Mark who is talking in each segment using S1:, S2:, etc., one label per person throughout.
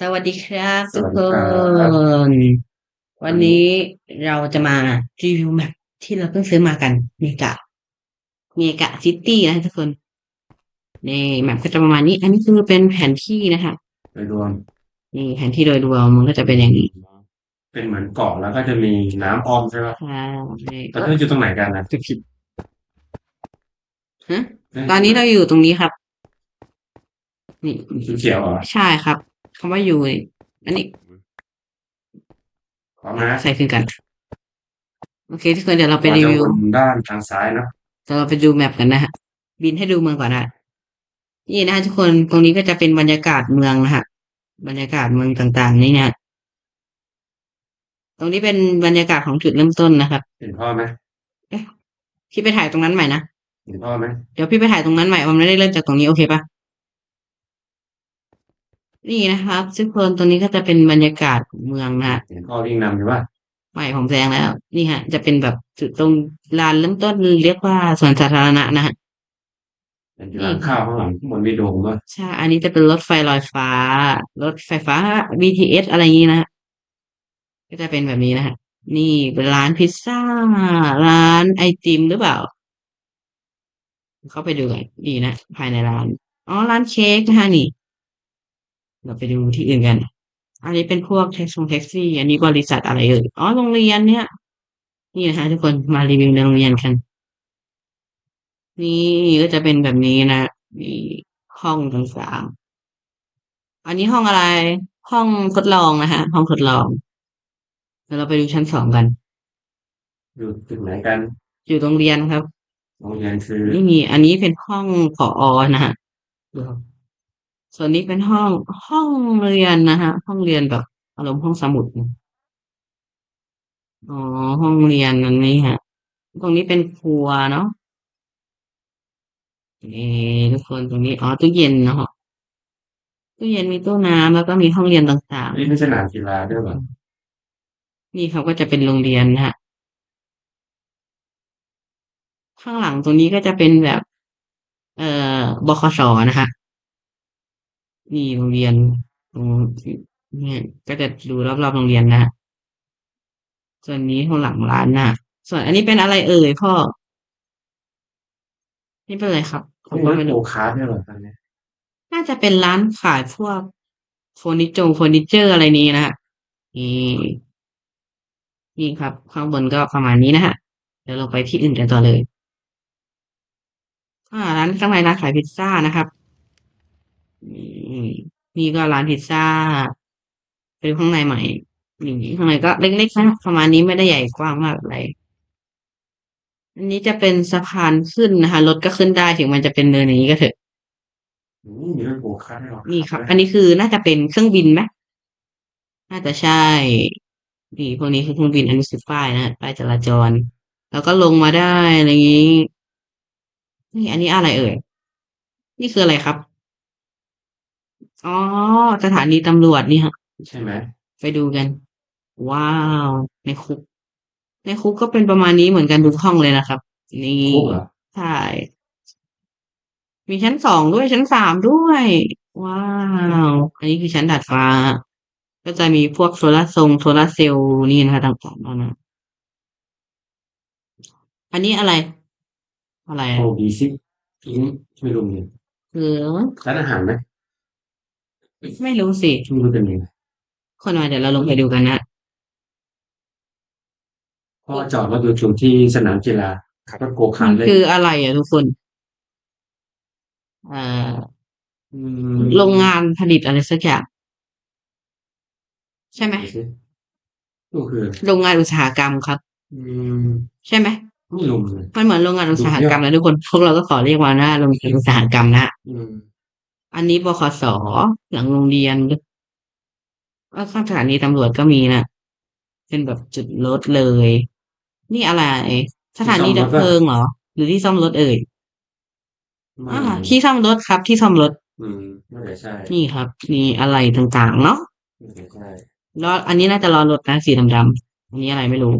S1: สวัสดีครับ
S2: ส
S1: ทุก
S2: วัส
S1: ค
S2: ดีครับ
S1: นวันนี้เราจะมารีวิวแมปที่เราเพิ่งซื้อมากันเมกะเมกะซิตี้นะทุกคนนี่แมปก็จะประมาณนี้ อันนี้คือเป็นแผนที่นะคะ
S2: โดยรวม
S1: นี่แผนที่โดยรวมมันก็จะเป็นอย่างนี้
S2: เป็นเหมือนเกาะแล้วก็จะมีน้ำอ้อมใช่ไหม
S1: ใช่
S2: ตอนนี้อยู่ตรงไหนกันนะ
S1: จุดผิดฮะตอนนี้เราอยู่ตรงนี้ครับ นี่
S2: สีเขียวเหรอ
S1: ใช่ครับ คำว่าอยู่นี่อันนี้
S2: พร้อมนะ
S1: ใส่ขึ้นกัน โอเคทุกคนเดี๋ยวเราไป
S2: เรา
S1: รี
S2: จะ
S1: วิว
S2: วนด้านทางซ้ายเนอะ
S1: เดี๋ยวเราไปดูแมปกันนะฮะ บินให้ดูเมืองก่อนนะนี่นะฮะทุกคนตรงนี้ก็จะเป็นบรรยากาศเมืองนะฮะ บรรยากาศเมืองต่างๆ นี่นะตรงนี้เป็นบรรยากาศของจุดเริ่มต้นนะครับ
S2: เห็นพ่อไหม
S1: พี่ไปถ่ายตรงนั้นใหม่นะ
S2: เห็นพ่อไหม
S1: เดี๋ยวพี่ไปถ่ายตรงนั้นใหม่มันไม่ได้เริ่มจากตรงนี้โอเคปะ นี่นะครับทุกคนตรงนี้ก็จะเป็นบรรยากาศเมืองนะฮะ
S2: เห็นพ่อวิ่งนำอยู่ว่า
S1: ใหม่ผมแซงแล้ว นี่ฮะ จะเป็นแบบจุดตรงลานเริ่มต้นเรียกว่าสวนสาธารณะนะฮะ
S2: เห็นอยู่หลังข้าวข้างหลังข้างบนมีโดมด้วย
S1: ใช่ อันนี้จะเป็นรถไฟลอยฟ้า รถไฟฟ้า BTS อะไรอย่างนี้นะฮะก็จะเป็นแบบนี้นะฮะ นี่เป็นร้านพิซซ่า ร้านไอติมหรือเปล่า เข้าไปดูกันดีนะ ภายในร้าน อ๋อ ร้านเค้กนะฮะนี่ เราไปดูที่อื่นกัน อันนี้เป็นพวกแท็กซี่แท็กซี่ อันนี้บริษัทอะไรเอ่ย อ๋อ โรงเรียนเนี่ย นี่นะฮะทุกคน มารีวิวในโรงเรียนกัน นี่ก็จะเป็นแบบนี้นะนี่ห้องต่างๆ อันนี้ห้องอะไร ห้องทดลองนะฮะห้องทดลองเดี๋ยวเราไปดูชั้นสองกัน
S2: อยู่จุดไหนกัน
S1: อยู่โรงเรียนครับ
S2: โรงเรียนคือ
S1: นี่มีอันนี้เป็นห้องผอนะฮะดูครับ ส่วนนี้เป็นห้องห้องเรียนนะฮะห้องเรียนแบบอารมณ์ห้องสมุดนะอ๋อห้องเรียนอันนี้ฮะ ตรงนี้เป็นครัวเนาะเอทุกคนตรงนี้อ๋อตู้เย็นเนาะตู้เย็นมีตู้น้ำแล้วก็มีห้องเรียนต่าง
S2: นี่ไม่ใช่สนามกีฬาด้วยเหรอ
S1: ๆ นี่เขาก็จะเป็นโรงเรียนนะฮะ ข้างหลังตรงนี้ก็จะเป็นแบบ เอ่อบคสนะคะ นี่โรงเรียนตรงเนี่ยก็จะดูรอบๆโรงเรียนนะฮะส่วนนี้ข้างหลังร้านนะส่วนอันนี้เป็นอะไรเอ่ยพ่อ นี่เป็นอะไรครับผม
S2: นี่
S1: ก็
S2: รถ
S1: ไม่
S2: โก
S1: รู้
S2: คาร์ทด้วยเหรอตอนนี้
S1: น่าจะเป็นร้านขายพวกเฟอร์นิเจอร์เฟอร์นิเจอร์อะไรนี้นะฮะนี่นี่ครับ ข้างบนก็ประมาณนี้นะฮะเดี๋ยวเราไปที่อื่นกันต่อเลยอ่าร้านข้างในร้านขายพิซซ่านะครับนี่ นี่ก็ร้านพิซซ่าไปดูข้างในใหม่นี่ข้างในก็เล็กๆนะประมาณนี้ไม่ได้ใหญ่กว้างมากอะไรอันนี้จะเป็นสะพานขึ้นนะคะรถก็ขึ้นได้ถึงมันจะเป็นเนินอย่างนี้ก็เถอะ
S2: นี่มีรถโกคาร์ทด้วยเหรอ
S1: นี่ครับ อันนี้คือน่าจะเป็นเครื่องบินไหมน่าจะใช่นี่พวกนี้คือเครื่องบินอันนี้คือป้ายนะป้ายจราจร แล้วก็ลงมาได้อะไรอย่างนี้ นี่อันนี้อะไรเอ่ย นี่คืออะไรครับ อ๋อ สถานีตำรวจนี่ฮะ
S2: ใช่ไหม
S1: ไปดูกัน ว้าว ในคุก ในคุกก็เป็นประมาณนี้เหมือนกันทุกห้องเลยนะครับ นี่
S2: คุกเหรอ
S1: ใช่ มีชั้นสองด้วยชั้นสามด้วย ว้าว อันนี้คือชั้นดาดฟ้า ก็จะมีพวกโซลาร์ทรงโซลาร์เซลล์นี่นะคะต่างๆนานาอันนี้อะไร อะไรอะ
S2: โอ้ดีซิอินไม่รู้เลย
S1: คือ
S2: ร้านอาหารไหม
S1: ไม่รู้สิ
S2: ไม่รู้เป็นยังไง
S1: คนมาเดี๋ยวเราลงไปดูกันนะ
S2: พ่อจอดรถอยู่จุดที่สนามกีฬาขับรถโกคา
S1: มั
S2: ร์
S1: น
S2: ทเลย
S1: คืออะไรอะทุกคนอ่า
S2: อืม
S1: โรงงานผลิตอะไรสักอย่างใช่ไหม
S2: ดูสิก็คือ
S1: โรงงานอุตสาหกรรมครับ
S2: อืม
S1: ใช่ไหม
S2: ไม่รู้เลย
S1: มันเหมือนโรงงานอุตสาหกรรมนะทุกคนพวกเราก็ขอเรียกว่าหน้าโรงงานอุตสาหกรรมนะฮะ
S2: อืม
S1: อันนี้บขสหลังโรงเรียนก็ข้างสถานีตำรวจก็มีนะเป็นแบบจุดรถเลย นี่อะไร สถานีดับเพลิงเหรอ หรือที่ซ่อมรถเอ่ย
S2: ไม่
S1: อ่าที่ซ่อมรถครับ ที่ซ่อมรถ
S2: อืมไม่ได้ใช่
S1: นี่ครับ มีอะไรต่างๆเนาะ
S2: ไม่ได้ใช่
S1: ล้ออันนี้น่าจะล้อรถนะสีดำๆอันนี้อะไรไม่รู้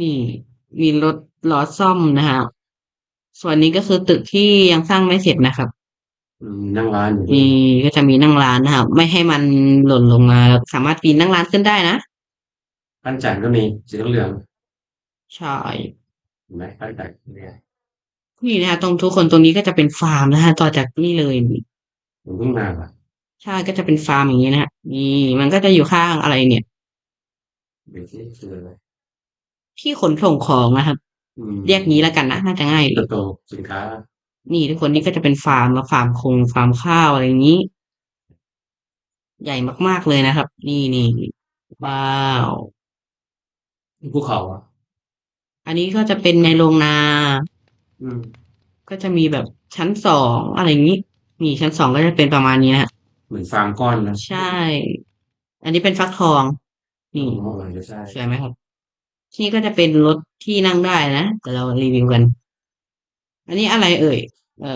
S1: นี่มีรถล้อซ่อมนะฮะส่วนนี้ก็คือตึกที่ยังสร้างไม่เสร็จนะครับ
S2: อืม นั่งร้านอยู่ด้วย
S1: นี่ก็จะมีนั่งร้านนะครับ ไม่ให้มันหล่นลงมาแล้วสามารถปีนนั่งร้านขึ้นได้นะ
S2: ปั้นจันทร์ก็มีสีเหลือง
S1: ใช่
S2: ๆเห็นไหมปั้นจันทร์เนี่ย
S1: นี่นะฮะตรงทุกคนตรงนี้ก็จะเป็นฟาร์มนะฮะต่อจากนี่เลย
S2: ผมเพิ่งมาอะ
S1: ใช่ก็จะเป็นฟาร์มอย่างนี้นะฮะนี่มันก็จะอยู่ข้างอะไรเนี่ย
S2: เดี๋ยวที่คืออะไร
S1: ที่ขนส่งของนะครับ
S2: อืม
S1: เรียกงี้แล้วกันนะน่าจะง่ายดี
S2: เติบโตสินค้า
S1: นี่ทุกคนนี่ก็จะเป็นฟาร์มแล้วฟาร์มคงฟาร์มข้าวอะไรอย่างนี้ ใหญ่มาก ๆ เลยนะครับ นี่นี่ว้าว
S2: ภูเขาอะ
S1: อันนี้ก็จะเป็นในโรงนา
S2: อืม
S1: ก็จะมีแบบชั้นสองอะไรอย่างนี้ นี่ชั้นสองก็จะเป็นประมาณนี้นะฮะ
S2: เหมือนฟาร์มก้อนนะ
S1: ใช่ อันนี้เป็นฟักทอง นี่
S2: อ๋อเออใช่
S1: สวยไหมครับ นี่ก็จะเป็นรถที่นั่งได้นะแต่เรารีวิวกัน อันนี้อะไรเอ่ย เออ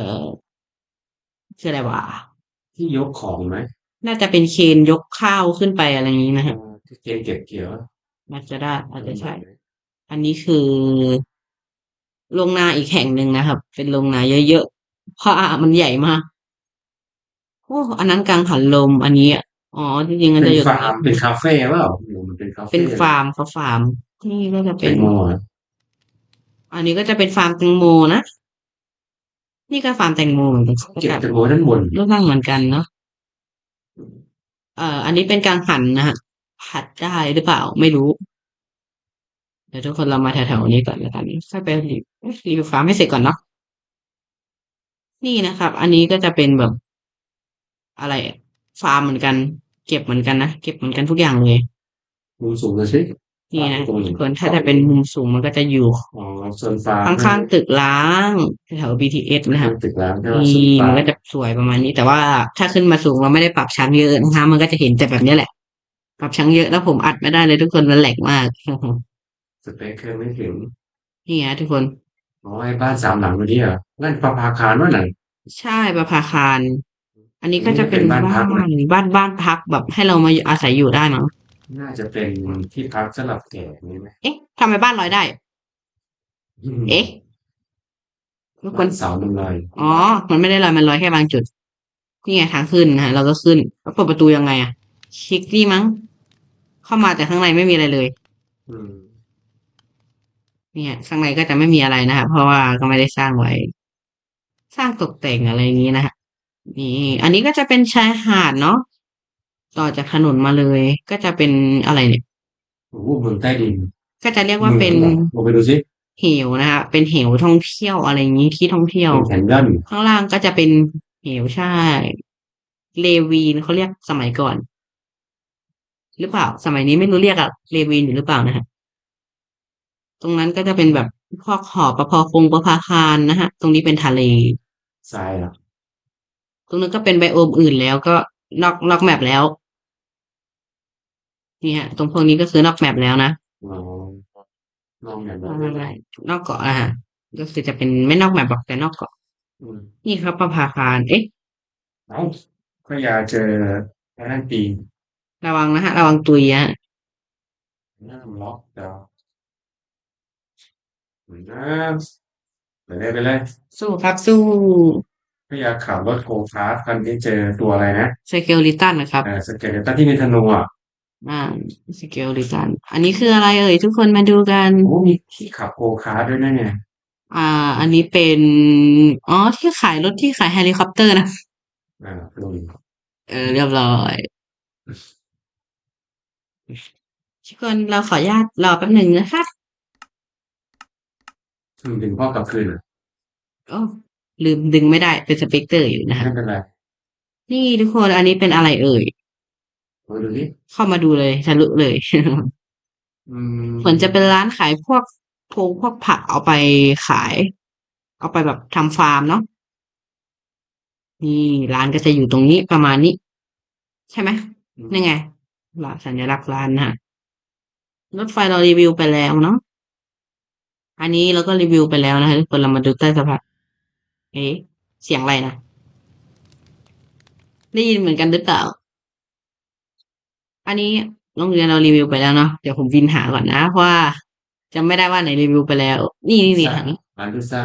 S1: คืออะไรวะ
S2: ที่ยกของไหม
S1: น่าจะเป็นเคนยกข้าวขึ้นไปอะไรอย่างนี้นะฮะ
S2: อ่าที่เกณฑ์เก็บเกี่ยว
S1: อาจจะได้อาจจะใช่ อันนี้คือโรงนาอีกแห่งหนึ่งนะครับ เป็นโรงนาเยอะๆเพราะอะมันใหญ่มากโอ้อันนั้นกังหันลม อันนี้อะอ๋อจริงๆมัน
S2: เป็
S1: จะ
S2: น
S1: อยู่ตร
S2: ฟางร์ม
S1: นี้
S2: เป็นคาเฟ่เปล่าโอ้โหมันเป็นคาเฟ่
S1: เป็นฟาร์มเขาฟาร์มนี่ก็จะ
S2: แต
S1: เป็น
S2: งโมอะ
S1: อันนี้ก็จะเป็นฟาร์มแตงโมนะ นี่ก็ฟาร์มแตงโมเหมือนกัน
S2: เก็บแตงโมด้านบน
S1: รูปร่างเหมือนกันเนาะเอ่อ อันนี้เป็นกังหันนะฮะผัดได้หรือเปล่าไม่รู้ เดี๋ยวทุกคนเรามาแถวๆนี้ก่อนแล้วกันค่อยไปรีวิวเอ๊ะรีวิวฟาร์มให้เสร็จก่อนเนาะนี่นะครับ อันนี้ก็จะเป็นแบบ อะไรอะฟาร์มเหมือนกัน เก็บเหมือนกันนะเก็บเหมือนกันทุกอย่างเลย
S2: มุมสูงเลยสิ
S1: นี่นะ
S2: ตรง
S1: ทุกคนถ้าจะเป็นมุมสูงมันก็จะอยู่
S2: อ๋อโซนฟาร์ม
S1: ข้างๆตึกล้างแถว BTS นะครับ
S2: ตึกแล้วใช่ไหม
S1: นี่
S2: โซนฟา
S1: มัน
S2: ร์ม
S1: ก็จะสวยประมาณนี้ แต่ว่าถ้าขึ้นมาสูงเราไม่ได้ปรับชั้นเยอะนะคะมันก็จะเห็นแต่แบบนี้แหละ ปรับชั้นเยอะแล้วผมอัดไม่ได้เลยทุกคนมันแหลกมาก
S2: สเปคเครื่องไม่ถึง
S1: นี่ฮะทุกคน
S2: อ๋อไอ้บ้านสามหลังเมื่อกี้เหรอนั่นประภาคารว่าไหน
S1: ใช่ประภาคาร อันนี้ก็จะเป็น
S2: อันนี้เป็นบ้านพั
S1: บ้าก
S2: นะ
S1: นบ้านบ้านพักแบบให้เรามาอาศัยอยู่ได้มั้ง
S2: น่าจะเป็นที่พักสำหรับแก่นี่ไหม
S1: เอ๊ะทำไมบ้านลอยได้
S2: อืม
S1: เอ๊ะทุกค
S2: บ้านนเสามันลอย
S1: อ๋อ มันไม่ได้ลอยมันลอยแค่บางจุด นี่ไงทางขึ้นนะฮะเราก็ขึ้นแล้วเปิดประตูยังไงอะคลิกนี่มั้ง เข้ามาแต่ข้างในไม่มีอะไรเลย
S2: อืม
S1: เนี่ยข้างในก็จะไม่มีอะไรนะครับเพราะว่าก็ไม่ได้สร้างไว้ สร้างตกแต่งอะไรอย่างนี้นะฮะนี่ อันนี้ก็จะเป็นชายหาดเนาะ ต่อจากถนนมาเลย ก็จะเป็นอะไรเนี่ย
S2: โอ้โหเมืองใต้ดิน
S1: ก็จะเรียกว่าเป็น
S2: มืองลงไปดูสิ
S1: เหวนะฮะเป็นเหวท่องเที่ยวอะไรอย่างนี้ที่ท่องเที่ยว
S2: เป็นแคนยอน
S1: ข้างล่างก็จะเป็นเหวใช่เลวีนเขาเรียกสมัยก่อน หรือเปล่า สมัยนี้ไม่รู้เรียกอะเลวีนอยู่หรือเปล่านะฮะตรงนั้นก็จะเป็นแบบพวกหอประพอคงประภาคารนะฮะ ตรงนี้เป็นทะเล
S2: ทรายเหรอ
S1: ตรงนั้นก็เป็นไบโอมอื่นแล้วก็นอกนอกแมปแล้ว นี่ฮะ ตรงพวกนี้ก็คือนอกแมปแล้วนะ
S2: อ๋อลองแบบ
S1: ไม่
S2: นั้น
S1: ไม่นอกเกาะอะฮะก็คือจะเป็นไม่นอกแมปหรอกแต่นอกเกาะ
S2: อืม
S1: นี่ครับประภาคารเอ๊ะ
S2: เอ้าก็อยากเจอไอ้นั่นปีน
S1: ระวังนะฮะ ระวังตุยฮะ
S2: น้ำล็อกดาวน์เหมือนน้ำไปเลยไปเลย
S1: สู้ครับสู้
S2: ก็อยากขับรถโกคาร์ทคันที่เจอตัวอะไรนะ
S1: สเกลลิตันนะครับ
S2: เออสเกเลตันที่มีธนูอะ
S1: อ่าสเกลลิตัน อันนี้คืออะไรเอ่ยทุกคนมาดูกัน
S2: โอ้มีที่ขับโกคาร์ทด้วยนะเนี่ย
S1: อ่า อันนี้เป็น อ๋อ ที่ขายรถที่ขายเฮลิคอปเตอร์นะ
S2: อ่าดูดิ
S1: เออ เรียบร้อย ทุกคนเราขออนุญาตรอแป๊บหนึ่งนะคะ
S2: ถึงถึงพ่อกลับคืนอะ
S1: โอ้ลืมดึงไม่ได้เป็นสเปกเตอร์อยู่นะฮะ
S2: ไม่เป็นไร
S1: นี่ทุกคนอันนี้เป็นอะไรเอ่ย
S2: มาดูดิ
S1: เข้ามาดูเลยทะลุเลย
S2: อืม
S1: เหมือนจะเป็นร้านขายพวกพงพวกผักเอาไปขาย เอาไปแบบทำฟาร์มเนาะนี่ร้านก็จะอยู่ตรงนี้ประมาณนี้ ใช่ไหมนี่ไงร้านสัญลักษณ์ร้านนะฮะรถไฟเรารีวิวไปแล้วเนาะอันนี้เราก็รีวิวไปแล้วนะคะทุกคนเรามาดูใต้สะพานเอ๊ะเสียงอะไรนะได้ยินเหมือนกันหรือเปล่า อันนี้โรงเรียนเรารีวิวไปแล้วเนาะเดี๋ยวผมวินหาก่อนนะเพราะว่าจำไม่ได้ว่าไหนรีวิวไปแล้ว นี่นี่นี่ทางนี้
S2: ร้านพิซซ่า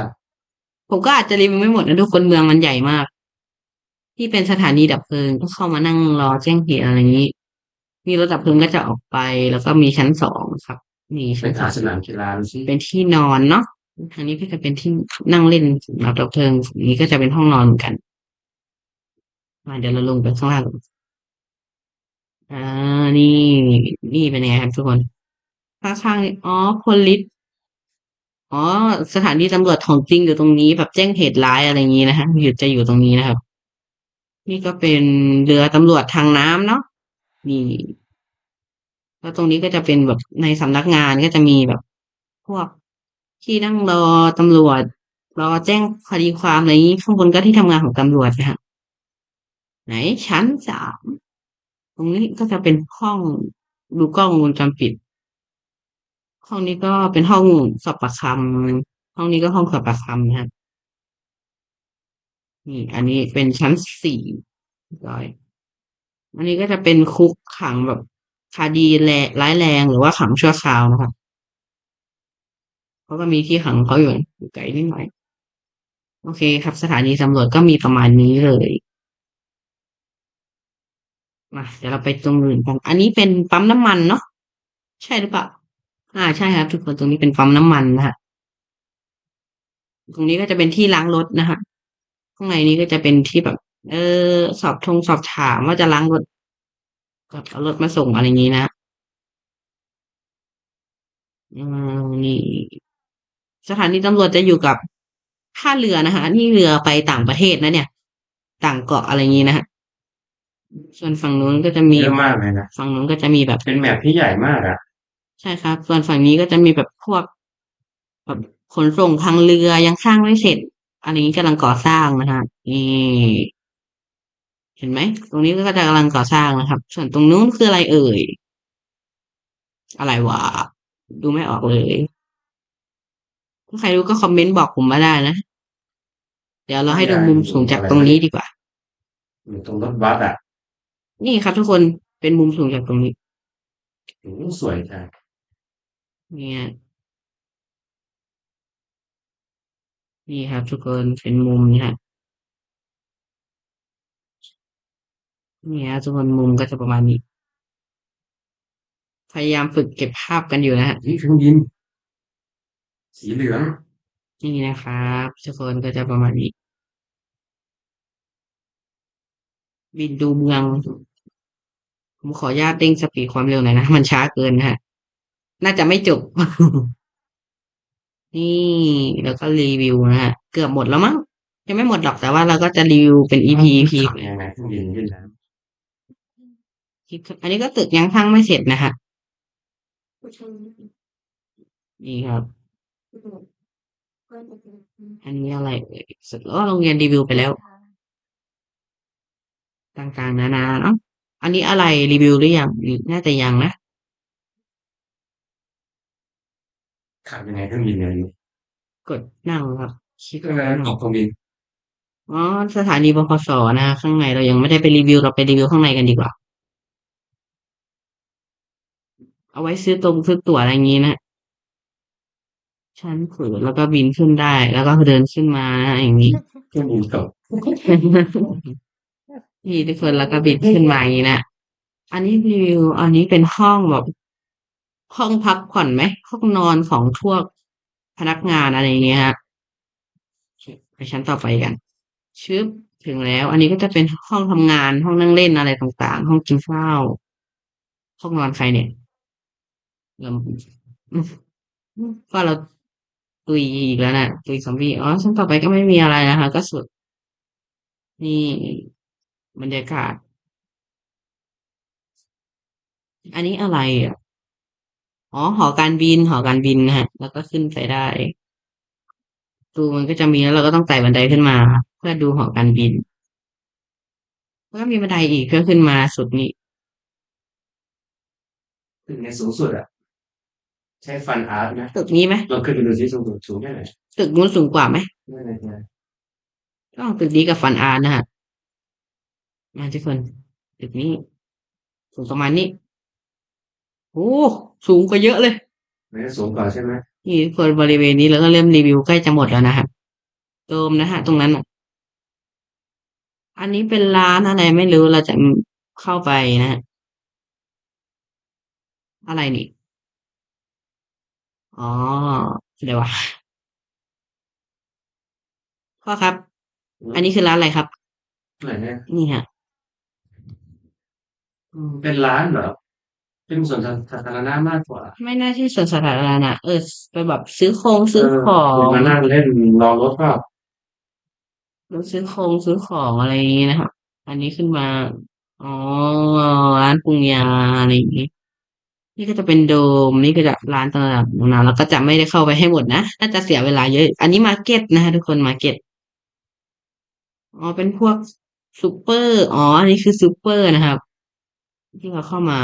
S1: ผมก็อาจจะรีวิวไม่หมดนะทุกคนเมืองมันใหญ่มาก ที่เป็นสถานีดับเพลิงก็เข้ามานั่งรอแจ้งเหตุอะไรอย่างนี้ มีรถดับเพลิงก็จะออกไป แล้วก็มีชั้นสองครับนี่
S2: ไป
S1: ชั้นสอ
S2: หางสนามกีฬาดูสิ
S1: เป็นที่นอนเนาะทางนี้ก็จะเป็นที่นั่งเล่นสำหรับดับเพลิงฝั่งนี้ก็จะเป็นห้องนอนเหมือนกันมาเดี๋ยวเราลงไปข้างล่าง อ่า นี่ นี่เป็นยังไงครับทุกคนข้างๆอ๋อพลิสอ๋อ สถานีตำรวจของจริงอยู่ตรงนี้ แบบแจ้งเหตุร้ายอะไรอย่างนี้นะฮะอยู่จะอยู่ตรงนี้นะครับ นี่ก็เป็นเรือตำรวจทางน้ำเนาะนี่แล้วตรงนี้ก็จะเป็นแบบในสำนักงานก็จะมีแบบ พวกที่นั่งรอตำรวจรอแจ้งคดีความอะไรนี้ข้างบนก็ที่ทำงานของตำรวจนะฮะไหนชั้นสาม ตรงนี้ก็จะเป็นห้องดูกล้องวงจรปิด ห้องนี้ก็เป็นห้องสอบปากคำห้องนี้ก็ห้องสอบปากคำนะฮะนี่ อันนี้เป็นชั้นสี่ร้อยอันนี้ก็จะเป็นคุกขังแบบคดีแรงร้ายแรงหรือว่าขังชั่วคราวนะครับเขาก็มีที่ขังเขาอยู่อยู่ไกลนิดหน่อย โอเคครับ สถานีตำรวจก็มีประมาณนี้เลย มาเดี๋ยวเราไปตรงอื่นกันอันนี้เป็นปั๊มน้ำมันเนาะใช่หรือเปล่าอ่าใช่ครับ ทุกคนตรงนี้เป็นปั๊มน้ำมันนะฮะตรงนี้ก็จะเป็นที่ล้างรถนะฮะข้างในนี้ก็จะเป็นที่แบบ เออ สอบทงสอบถามว่าจะล้างรถก็เอารถมาส่งอะไรอย่างนี้นะอืมนี่ สถานีตำรวจจะอยู่กับท่าเรือนะคะนี่เรือไปต่างประเทศนะเนี่ย ต่างเกาะอะไรอย่างนี้นะฮะ ส่วนฝั่งนู้นก็จะมี
S2: เยอะมากเลยนะ
S1: ฝั่งนู้นก็จะมีแบบ
S2: เป็นแมปที่ใหญ่มากอะ
S1: ใช่ครับ ส่วนฝั่งนี้ก็จะมีแบบพวกแบบขนส่งทางเรือยังสร้างไม่เสร็จอันนี้กำลังก่อสร้างนะฮะนี่เห็นไหมตรงนี้ก็จะกำลังก่อสร้างนะครับ ส่วนตรงนู้นคืออะไรเอ่ย อะไรวะดูไม่ออกเลยถ้าใครรู้ก็คอมเมนต์บอกผมมาได้นะ เดี๋ยวเราให้ดูมุมสูงจากตรงนี้ดีกว่า
S2: อยู่ตรงรถบัสอะ
S1: นี่ครับทุกคนเป็นมุมสูงจากตรงนี้
S2: โอ้โหสวยจัง
S1: เนี่ยนี่ครับ ทุกคนเป็นมุมนี่ฮะนี่ฮะทุกคนมุมก็จะประมาณนี้ พยายามฝึกเก็บภาพกันอยู่นะฮะ
S2: นี่เครื่องบินสีเหลือง
S1: นี่นะครับ ทุกคนก็จะประมาณนี้ บินดูเมือง ผมขออนุญาตเร่งสปีดความเร็วหน่อยนะ มันช้าเกินนะฮะ น่าจะไม่จบ นี่แล้วก็รีวิวนะฮะ เกือบหมดแล้วมั้งยังไม่หมดหรอกแต่ว่าเราก็จะรีวิวเป็น EP EP
S2: ขับยังไงเครื่องบินขึ้นน้
S1: อันนี้ก็ตึกยังสร้างไม่เสร็จนะฮะนี่ครับ อันนี้อะไรเอ่ยสุดแล้วโรงเรียนรีวิวไปแล้ว ต่างๆ นานาเนาะอันนี้อะไรรีวิวหรือยังหรือน่าจะยังนะำ
S2: ขับยังไงเครื่องบินเนี่ย
S1: กดนั่งครับคลิก
S2: ก็เลยออกเครื่องบิน
S1: อ๋อสถานีบขสนะฮะข้างในเรายังไม่ได้ไปรีวิวเราไปรีวิวข้างในกันดีกว่า เอาไว้ซื้อตรงซื้อตั๋วอะไรอย่างนี้นะชั้นผืนแล้วก็บินขึ้นได้ แล้วก็เดินขึ้นมาอย่างนี้
S2: เครื่องบินตก
S1: นี่ทุกคนแล้วก็บิดขึ้นมาอย่างนี้นะอันนี้รีวิว อันนี้เป็นห้องแบบ ห้องพักผ่อนไหมห้องนอนของพวกพนักงานอะไรอย่างเงี้ยฮะไปชั้นต่อไปกันชึบถึงแล้ว อันนี้ก็จะเป็นห้องทำงานห้องนั่งเล่นอะไรต่างๆ ห้องกินข้าวห้องนอนใครเนี่ยเราก็เราตุยอีกแล้วนะตุยซอมบี้อ๋อชั้นต่อไปก็ไม่มีอะไรนะคะ ก็สุด นี่ บรรยากาศ อันนี้อะไรอะ อ๋อ หอการบิน หอการบินนะฮะ แล้วก็ขึ้นไปได้ดูมันก็จะมีแล้วเราก็ต้องไต่บันไดขึ้นมา เพื่อดูหอการบิน แล้วก็มีบันไดอีกเพื่อขึ้นมาสุดนี้
S2: ตึกในสูงสุดอะ ใช้ฟันอาร์ตนะ
S1: ตึกนี้ไหม
S2: ลองขึ้นไปดูซิสูงสุดสูงแค่ไหน
S1: ตึกนู้นสูงกว่าไหม
S2: ไม่แน่ใจ
S1: ก็ตึกนี้กับฟันอาร์ตนะฮะ มาทุกคนตึกนี้ สูงประมาณนี้โอ้สูงกว่าเยอะเลย
S2: ไม่ได้สูงกว่าใช่ไหม
S1: นี่ทุกคนบริเวณนี้แล้วก็เริ่มรีวิวใกล้จะหมดแล้วนะฮะโดมนะฮะ ตรงนั้นน่ะ อันนี้เป็นร้านอะไรไม่รู้เราจะเข้าไปนะฮะอะไรนี่อ๋อเดี๋ยววะพ่อครับ อันนี้คือร้านอะไรครับ
S2: ไหนเนี่ย
S1: นี่ฮะ
S2: อืม เป็นร้านเหรอ เป็นสวนสาธารณะมากกว่า
S1: ไม่น่าใช่สวนสาธารณะเออไปแบบซื้อโครง
S2: เอ
S1: ซื้อ
S2: อ
S1: ของ
S2: มานั่งเล่นรอรถก็
S1: รถซื้อโครงซื้อของอะไรอย่างนี้นะครับอันนี้ขึ้นมา อ๋อ ร้านปรุงยาอะไรอย่างนี้ นี่ก็จะเป็นโดม นี่ก็จะร้านต่างๆนานาแล้วก็จะไม่ได้เข้าไปให้หมดนะ น่าจะเสียเวลาเยอะ อันนี้มาร์เก็ตนะฮะทุกคนมาร์เก็ต อ๋อ เป็นพวกซูเปอร์ อ๋อ อันนี้คือซูเปอร์นะครับ ที่เราเข้ามา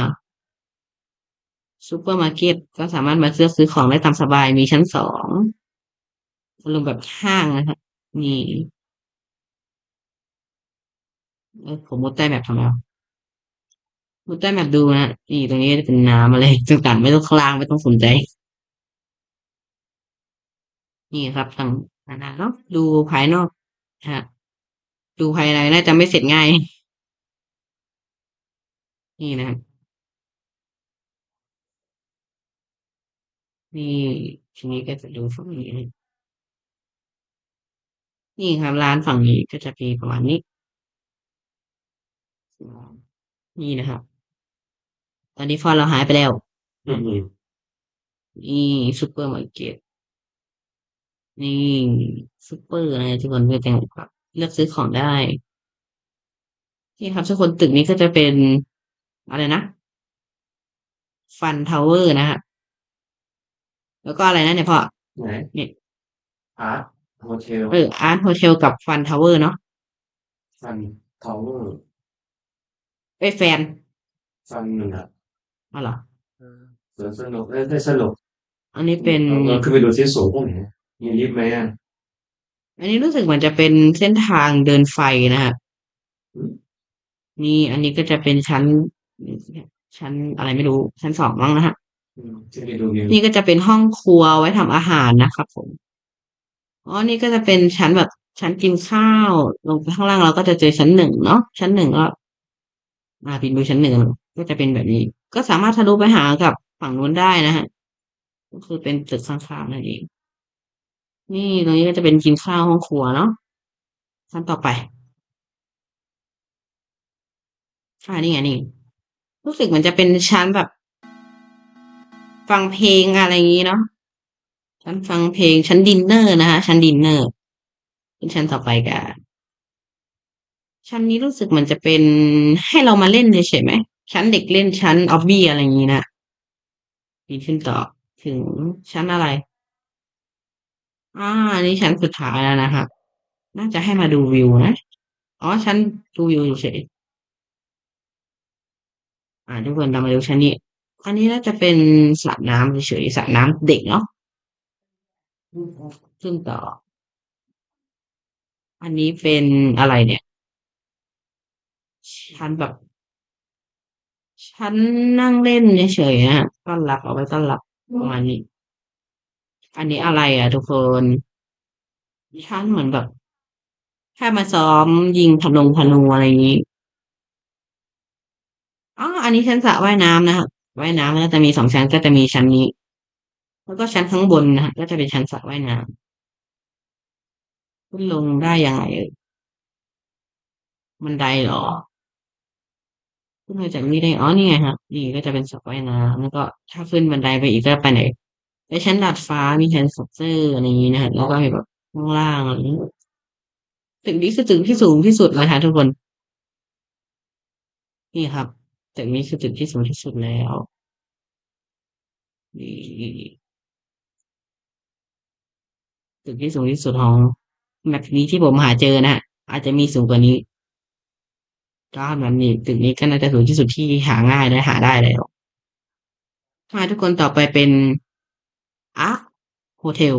S1: ซูเปอร์มาร์เก็ตก็สามารถมาเลือกซื้อของได้ตามสบายมีชั้นสองอารมณ์แบบห้างนะครับนี่ผมมุดใต้แมปทำไมมุดใต้แมปดูนะนี่ตรงนี้เป็นน้ำอะไรต่างๆไม่ต้องคลางไม่ต้องสนใจ นี่ครับต่างนานาเนาะดูภายนอกฮะดูภายในน่าจะไม่เสร็จง่าย นี่นะครับ นี่ทีนี้ก็จะดูฝั่งนี้นะนี่ครับร้านฝั่งนี้ก็จะมีประมาณนี้ นี่นะครับ ตอนนี้ฟอนต์เราหายไปแล้ว
S2: อืม
S1: นี่ซูเปอร์มาร์เก็ตนี่ซูเปอร์อะไรทุกคนก็จะแบบเลือกซื้อของได้ นี่ครับทุกคนตึกนี้ก็จะเป็น อะไรนะฟันทาวเวอร์นะฮะแล้วก็อะไรนะเนี่ยพ่อ
S2: ไหน
S1: เนี่ย
S2: อาร์ตโฮเทล
S1: เอออาร์ตโฮเทลกับฟันทาวเวอร์เนาะ
S2: ฟันทาวเวอร์
S1: เอ้ยแฟน
S2: ฟันหนึ่งอะ
S1: อ๋อเหรอ
S2: สวนสนุกได้ได้สนุก
S1: อันนี้เป็น
S2: เราขึ้นไปดูที่สูงพวกไหนมีลิฟต์ไหมอะ
S1: อันนี้รู้สึกเหมือนจะเป็นเส้นทางเดินไฟนะฮะ
S2: อืม
S1: นี่อันนี้ก็จะเป็นชั้น ชั้นอะไรไม่รู้ ชั้นสองมั้งนะฮะ
S2: อืมที่ไปดูวิว
S1: นี่ก็จะเป็นห้องครัวไว้ทำอาหารนะครับผมอ๋อนี่ก็จะเป็นชั้นแบบชั้นกินข้าวลงไปข้างล่างเราก็จะเจอชั้นหนึ่งเนาะชั้นหนึ่งก็อ่าปินดูชั้นหนึ่งก็จะเป็นแบบนี้ ก็สามารถทะลุไปหากับฝั่งนู้นได้นะฮะก็คือเป็นตึกข้างๆนั่นเอง นี่ตรงนี้ก็จะเป็นกินข้าวห้องครัวเนาะชั้นต่อไปอ่านี่ไงนี่ รู้สึกเหมือนจะเป็นชั้นแบบ ฟังเพลงอะไรอย่างนี้เนาะชั้นฟังเพลงชั้นดินเนอร์นะคะชั้นดินเนอร์เป็นชั้นต่อไปกันชั้นนี้รู้สึกเหมันจะเป็นให้เรามาเล่นเฉยๆไหมชั้นเด็กเล่นชั้นออบบี้อะไรอย่างนี้นะปีนขึ้นต่อถึงชั้นอะไร อ่านนี้ชั้นสุดท้ายแล้วนะครับ น่าจะให้มาดูวิวนะ อ๋อ ชั้นดูวิวเฉย อ่าทุกคนเรามาดูชั้นนี้ อันนี้น่าจะเป็นสระน้ำเฉยๆสระน้ำเด็กเนาะขึ้นต่อ อันนี้เป็นอะไรเนี่ย ชั้นแบบ ชั้นนั่งเล่นเฉยๆนะฮะต้อนรับเอาไว้ต้อนรับประมาณนี้ อันนี้อะไรอะ ทุกคนชั้นเหมือนแบบแค่มาซ้อมยิงธนงธนูอะไรอย่างนี้ อันนี้ชั้นสระว่ายน้ำนะครับว่ายน้ำก็จะมีสองชั้นก็จะมีชั้นนี้ แล้วก็ชั้นข้างบนนะก็จะเป็นชั้นสระว่ายน้ำขึ้นลงได้ยังไงเอ่ยบันไดเหรอขึ้นมาจากนี่ได้อ๋อนี่ไงครับนี่ก็จะเป็นสระว่ายน้ำแล้วก็ถ้าขึ้นบันไดไปอีกก็ไปไหนไปชั้นดาดฟ้ามีชั้นซ็อเซอร์อะไรอย่างนี้นะฮะแล้วก็มีแบบข้างล่างอะไรนี้ตึกนี้คือตึกที่สูงที่สุดเลยฮะทุกคน นี่ครับ ตึกนี้คือตึกที่สูงที่สุดแล้วนี่ตึกที่สูงที่สุดของแมปนี้ที่ผมหาเจอนะฮะอาจจะมีสูงกว่านี้ก็มันนี่ตึกนี้ก็น่าจะสูงที่สุดที่หาง่ายและหาได้แล้วมาทุกคนต่อไปเป็นอาร์คโฮเทล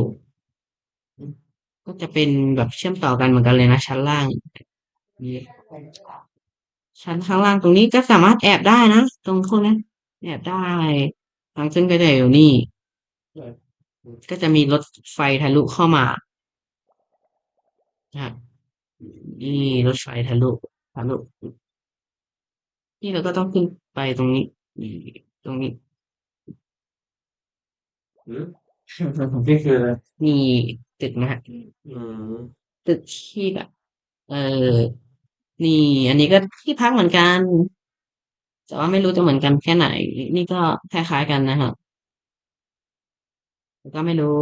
S1: ก็จะเป็นแบบเชื่อมต่อกันเหมือนกันเลยนะชั้นล่างนี่ ชั้นข้างล่างตรงนี้ก็สามารถแอบได้นะ ตรงพวกนั้นแอบได้ทางซึ่งก็จะอยู่นี่ ก็จะมีรถไฟทะลุเข้ามานะครับนี่รถไฟทะลุทะลุนี่เราก็ต้องขึ้นไปตรงนี้นี่ตรงนี้
S2: อืมนี่คืออะไร
S1: นี่ตึกนะฮะ
S2: อืม
S1: ตึกที่แบบเออ นี่ อันนี้ก็ที่พักเหมือนกัน แต่ว่าไม่รู้จะเหมือนกันแค่ไหน นี่ก็คล้ายๆกันนะครับแล้วก็ไม่รู้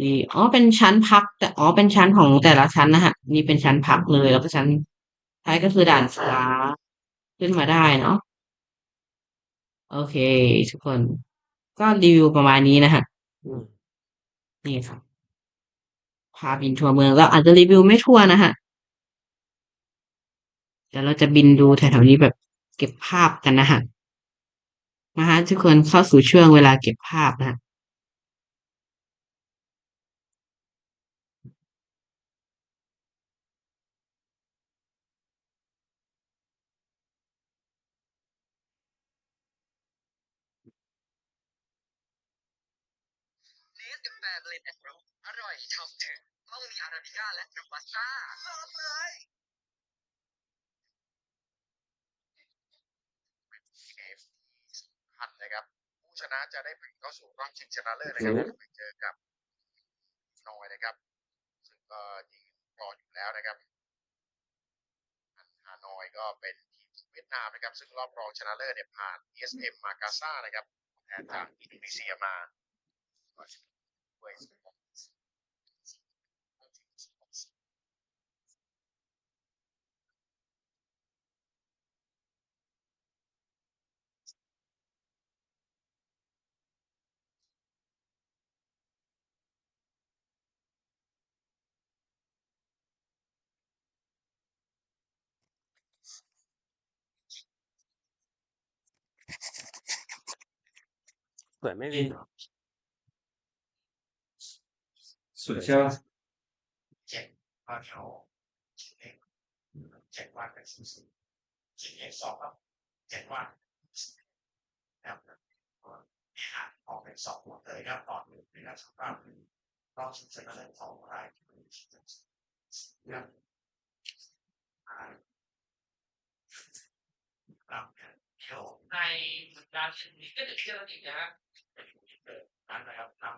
S1: ดีอ๋อเป็นชั้นพัก แต่อ๋อเป็นชั้นของแต่ละชั้นนะฮะ นี่เป็นชั้นพักเลย แล้วก็ชั้นท้ายก็คือด่านฟ้าขึ้นมาได้เนาะโอเค ทุกคนก็รีวิวประมาณนี้นะฮะ
S2: อืม
S1: นี่ครับพาบินทัวร์เมืองเราอาจจะรีวิวไม่ทั่วนะฮะเดี๋ยวเราจะบินดูแถวๆนี้แบบเก็บภาพกันนะฮะมาฮะทุกคนเข้าสู่ช่วงเวลาเก็บภาพนะฮะ
S3: เนสกาแฟเบลนด์แอนด์บราวน์อร่อยทำถึงต้องมีอาราบิก้าและโรบัสต้าลองเลย
S4: เกมที่สำคัญนะครับ ผู้ชนะจะได้ผ่านเข้าสู่รอบชิงชนะเลิศนะครับไปเจอกับนอยนะครับ ซึ่งก็ยืนรออยู่แล้วนะครับอันฮานอยก็เป็นทีมเวียดนามนะครับ ซึ่งรอบรองชนะเลิศเนี่ยผ่าน ESM มากาซานะครับแทนจากอินโดนีเซียมาด้วย
S2: ส วยไม่ดีสวยใช่ป่ะ
S4: เจ็ดว่าเขาเจ็ดเจ็ดวันเป็นสิบสี่เจ็ดเอ็ดสองครับเจ็ดวันนะครับออกเป็นสองหมดเลยครับตอนหนึ่งนะครับสำหรับรอบชิงชนะเลิศของรายนะครับครับเที่ยวในสัปดาห์นี้ก็จะเที่ยวอีกนะฮะนั่นนะครับ ทำ